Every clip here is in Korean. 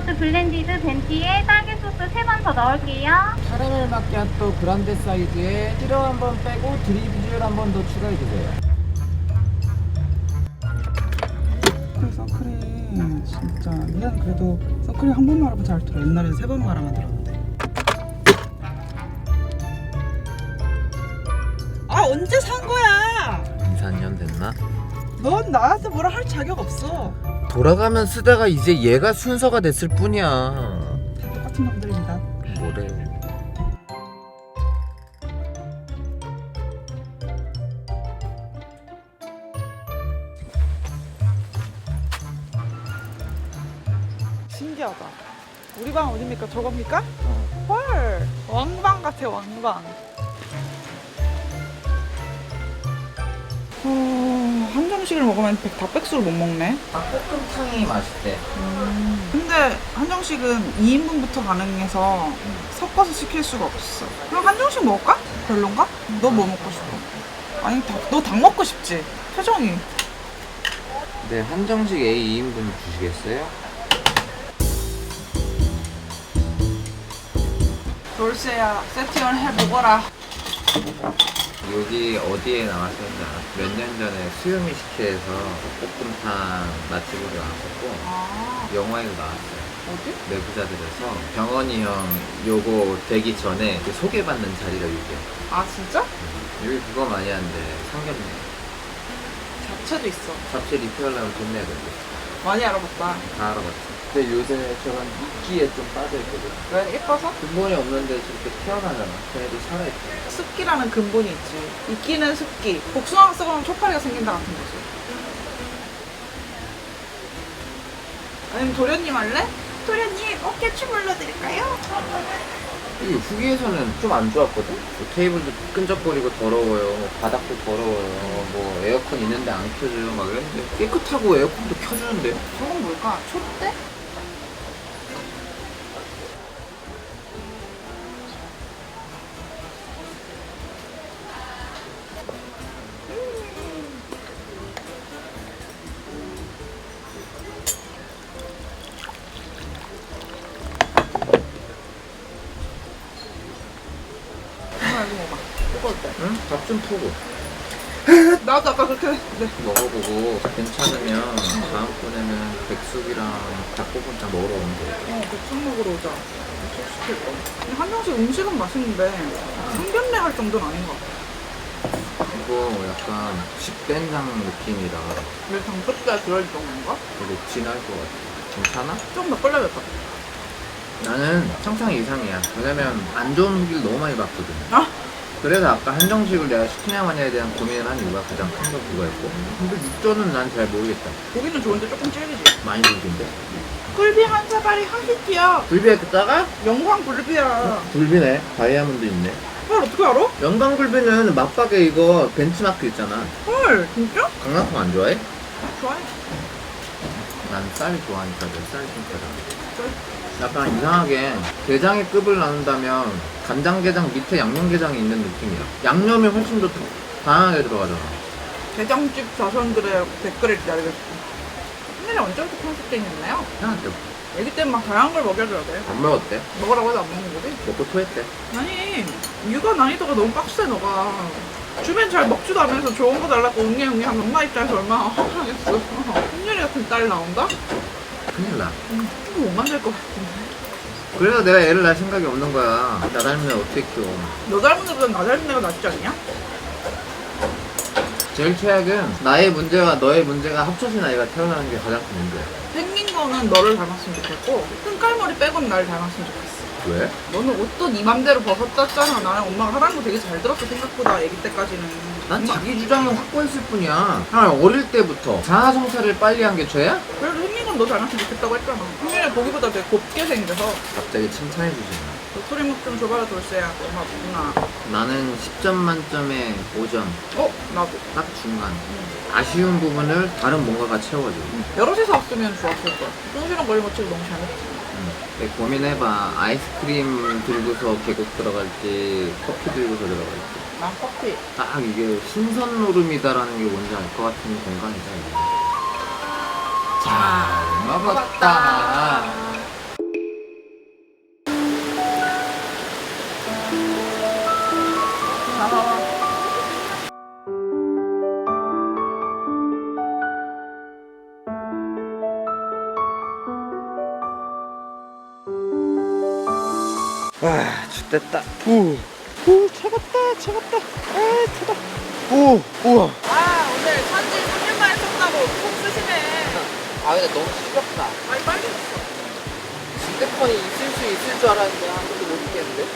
요거트 블렌디드 벤티에 딸기 소스 3번 더 넣을게요. 카라멜 마키아토 그란데 사이즈에 시럽 한번 빼고 드리블 한번 더 추가해 주세요. 그 선크림 진짜 얘는 그래도 선크림 한 번 말하면 잘 들어 옛날에 세 번 말하면 들었는데 아 언제 산 거야 2, 4년 됐나? 넌 나한테 뭐라 할 자격 없어 돌아가면 쓰다가 이제 얘가 순서가 됐을 뿐이야. 다 똑같은 놈들입니다 뭐래? 신기하다 우리 방 어딥니까 저겁니까? 헐 왕방 같아 왕방 한정식을 먹으면 백- 닭백숙을 못 먹네 닭볶음탕이 맛있대. 근데 한정식은 2인분부터 가능해서 섞어서 시킬 수가 없어. 그럼 한정식 먹을까? 별론가? 너 뭐 먹고 싶어? 아니, 너 닭 먹고 싶지? 표정이. 네, 한정식 A 2인분 주시겠어요? 돌쇠야, 세팅을 해보거라. 여기 어디에 나왔었는지 알아? 몇년 전에 수요미 식회에서 볶음탕 맛집으로 나왔었고 아, 영화에도 나왔어요. 어디? 내부자들에서 병원이 형 요거 되기 전에 그 소개받는 자리가 여기야. 아, 진짜? 여기 그거 많이 하는데 상견례. 잡채도 있어. 잡채 리필하려면 돈 내야 된대. 많이 알아봤다. 다 알아봤지. 근데 요새 저런 이끼에 좀 빠져있거든. 왜? 예뻐서? 근본이 없는데 저렇게 태어나잖아. 걔네도 살아있지. 습기라는 근본이 있지. 이끼는 습기. 복숭아가 썩으면 초파리가 생긴다 같은 거지. 아니면 도련님 할래? 도련님, 어깨춤 올려드릴까요? 이 후기에서는 좀 안 좋았거든? 뭐 테이블도 끈적거리고 더러워요. 바닥도 더러워요. 뭐 에어컨 있는데 안 켜줘요. 막 이랬는데 깨끗하고 에어컨도 켜주는데. 저건 뭘까? 촛대? 응? 밥 좀 푸고. 나도 아까 그렇게 했는데. 먹어보고 괜찮으면 다음번에는 백숙이랑 닭볶음탕 먹으러 오면 돼. 어, 백숙 먹으러 오자. 백숙 시킬 거. 근데 한정식 음식은 맛있는데 상견례 할 정도는 아닌 것 같아. 이거 약간 식된장 느낌이라 왜 장독대가 들어있을 정도인가? 되게 진할 것 같아. 괜찮아? 조금 더 끓여야겠다. 나는 상상 이상이야. 왜냐면 안 좋은 후기를 너무 많이 봤거든. 아? 그래서 아까 한정식을 내가 시키냐 마냐에 대한 고민을 한 이유가 가장 큰 건 그거였고. 근데 육전은 난 잘 모르겠다. 고기는 좋은데 조금 질기지. 많이 불빈데. 굴비 한 사발이 하시티야. 불비에 그따가 영광 굴비야. 불비네. 다이아몬드 있네. 헐, 어떻게 알아? 영광 불비는 맛박에 이거 벤치마크 있잖아. 헐, 진짜? 강낭콩 안 좋아해? 좋아해. 난쌀 좋아하니까 내쌀 신거잖아. 약간 이상하게 게장의 급을 나눈다면 간장게장 밑에 양념게장이 있는 느낌이야. 양념이 훨씬 더 다양하게 들어가잖아. 대장집 자손들의 댓글을 기다리겠어. 옛날에 언제부터 편집돼 있나요? 이상한데 애기 때는 막 다양한 걸 먹여줘야 돼. 안 먹었대? 먹으라고 해도 안 먹는 거지? 먹고 토했대. 아니, 육아 난이도가 너무 빡세, 너가. 주변 잘 먹지도 않으면서 좋은 거 달라고 웅냥웅냥 하면 엄마 입장에서 얼마나 화나겠어. 흰유리 같은 딸 나온다? 큰일 나. 이거 못 만들 것 같은데. 그래서 내가 애를 낳을 생각이 없는 거야. 나 닮으면 어떻게 키워. 너 닮은 애보다 나 닮은 애가 낫지 않냐? 제일 최악은 나의 문제와 너의 문제가 합쳐진 아이가 태어나는 게 가장 큰 문제야. 생긴 거는 너를 닮았으면 좋겠고 뜬깔머리 빼고는 나를 닮았으면 좋겠어. 왜? 너는 옷도 네 맘대로 벗었잖아. 나는 엄마가 하라는 거 되게 잘 들었어 생각보다 아기 때까지는. 난 자기 주장을 확고했을 뿐이야. 아, 어릴 때부터 자아 성찰을 빨리 한 게 죄야? 그래도 생긴 건너 닮았으면 좋겠다고 했잖아. 생년에 보기보다 되게 곱게 생겨서 갑자기 칭찬해주지 마. 도토리묵 좀 줘봐라 돌쇠야. 엄마 누나. 나는 10점 만점에 5점. 어? 나도. 딱 중간. 아쉬운 부분을 다른 뭔가가 채워줘. 여럿이서 왔으면 좋았을 거야. 똥이랑 머리 멋지고 너무 잘했지. 내 고민해봐. 아이스크림 들고서 계곡 들어갈지, 커피 들고서 들어갈지. 난 커피. 딱 이게 신선 노름이다라는 게 뭔지 알 것 같은 공간이다, 이게. 잘 먹었다. 됐다. 오, 오, 차갑다, 차갑다. 아, 차다. 오, 우와. 아 오늘 산지 3년 만에 쏜다고 속 쓰시네 아, 근데 너무 시렵다. 많이 빨개졌어 진대폰이 있을 수 있을 줄 알았는데 아무도 못 있겠는데?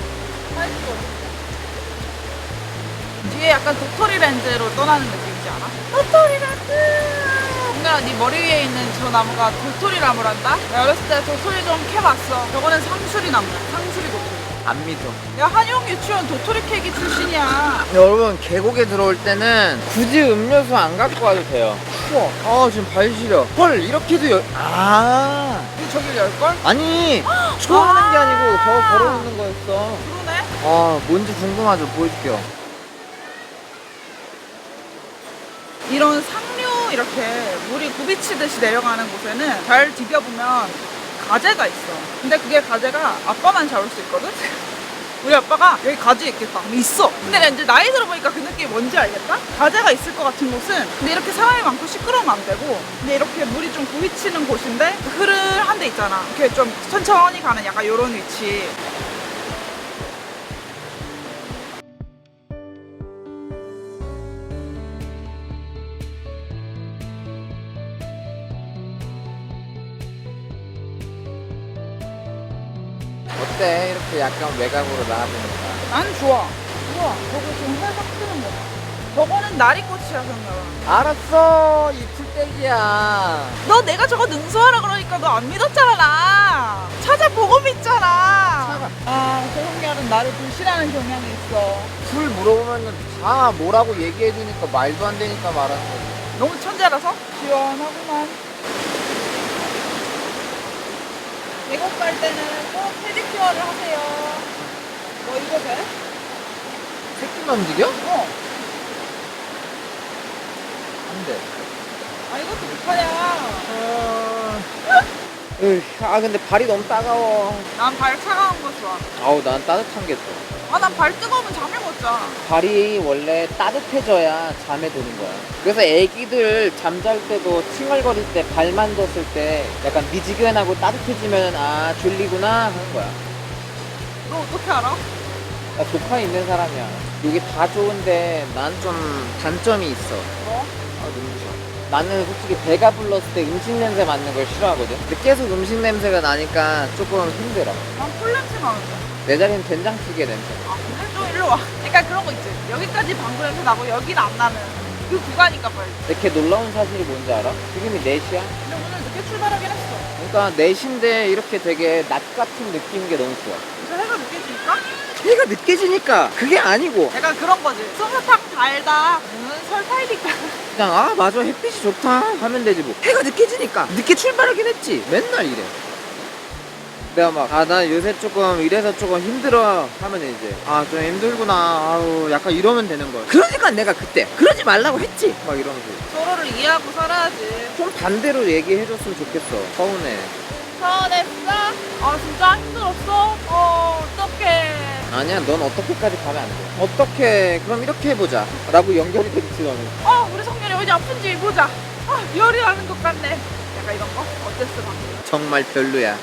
뒤에 약간 도토리 렌즈로 떠나는 느낌이지 않아? 도토리 렌즈! 뭔가 네 머리 위에 있는 저 나무가 도토리 나무란다? 내가 어렸을 때 도토리 좀 캐봤어 저거는 상수리 나무야 상수리 도토리 안 믿어. 야 한용 유치원 도토리 캐기 출신이야 여러분 계곡에 들어올 때는 굳이 음료수 안 갖고 와도 돼요. 추워. 아 지금 발 시려. 헐 이렇게도 열. 아 우리 저길 열 걸? 아니 추워하는 게 아니고 더 걸어오는 거였어. 그러네 아 뭔지 궁금하죠 보여줄게요. 이런 상류 이렇게 물이 굽이치듯이 내려가는 곳에는 잘 디뎌보면 가재가 있어. 근데 그게 가재가 아빠만 잡을 수 있거든? 우리 아빠가 여기 가재 있겠다. 있어. 근데 이제 나이 들어보니까 그 느낌이 뭔지 알겠다? 가재가 있을 것 같은 곳은 근데 이렇게 사람이 많고 시끄러우면 안 되고 근데 이렇게 물이 좀 굽이치는 곳인데 흐르한 데 있잖아. 이렇게 좀 천천히 가는 약간 이런 위치. 어때 이렇게 약간 외곽으로 나가보니까. 난 좋아. 좋아. 저거 지금 살짝 트는 거 봐. 저거는 나리꽃이야, 성렬아. 알았어 이 풀떼기야. 너 내가 저거 능수하라 그러니까 너 안 믿었잖아 나 찾아보고 믿잖아 아 조성렬은 나를 불신하는 경향이 있어 풀 물어보면은 다 뭐라고 얘기해주니까 말도 안 되니까 말하는 거지. 너무 천재라서 시원하구만 계곡 갈 때는 꼭 페디큐어를 하세요 뭐 이거 돼? 새끼만 움직여? 어. 안 돼. 아 이것도 못하냐 으, 아 근데 발이 너무 따가워. 난 발 차가운 거 좋아 아우 난 따뜻한 게 좋아. 아 난 발 뜨거우면 잠을 못 자. 발이 원래 따뜻해져야 잠에 드는 거야. 그래서 애기들 잠잘 때도 칭얼거릴 때 발 만졌을 때 약간 미지근하고 따뜻해지면 아 졸리구나 하는 거야. 너 어떻게 알아? 나 조카 있는 사람이야. 여기 다 좋은데 난 좀 단점이 있어. 뭐? 아 눈부셔. 나는 솔직히 배가 불렀을 때 음식 냄새 맡는 걸 싫어하거든. 근데 계속 음식 냄새가 나니까 조금 힘들어. 난 폴냄새 나는데. 내 자리는 된장찌개 냄새. 아 그래? 좀 일로 와. 그러니까 그런 거 있지. 여기까지 방구 냄새 나고 여기는 안 나는 그 구간이니까 빨리. 이렇게 놀라운 사실이 뭔지 알아? 지금이 4시야? 근데 오늘 늦게 출발하긴 했어. 그러니까 4시인데 이렇게 되게 낮 같은 느낌인 게 너무 좋아. 이제 해가 늦게 지니까? 해가 늦게 지니까 그게 아니고 약간 그런 거지. 솜사탕 달다. 응, 설탕이니까. 그냥 아 맞아 햇빛이 좋다 하면 되지 뭐 해가 늦게 지니까 늦게 출발하긴 했지 맨날 이래 내가 막 아 나 요새 조금 이래서 조금 힘들어 하면 이제 아 좀 힘들구나 아우 약간 이러면 되는 거야 그러니까 내가 그때 그러지 말라고 했지 막 이러면서 서로를 이해하고 살아야지. 좀 반대로 얘기해줬으면 좋겠어 서운해 서운했어? 아 진짜 힘들었어? 어 어떡해. 아니야 넌 어떻게까지 가면 안돼 어떻게 그럼 이렇게 해보자 라고 연결이 되겠지 너는 어 우리 성렬이 어디 아픈지 보자. 아 열이 나는 것 같네. 약간 이런 거? 어땠어 방금? 정말 별로야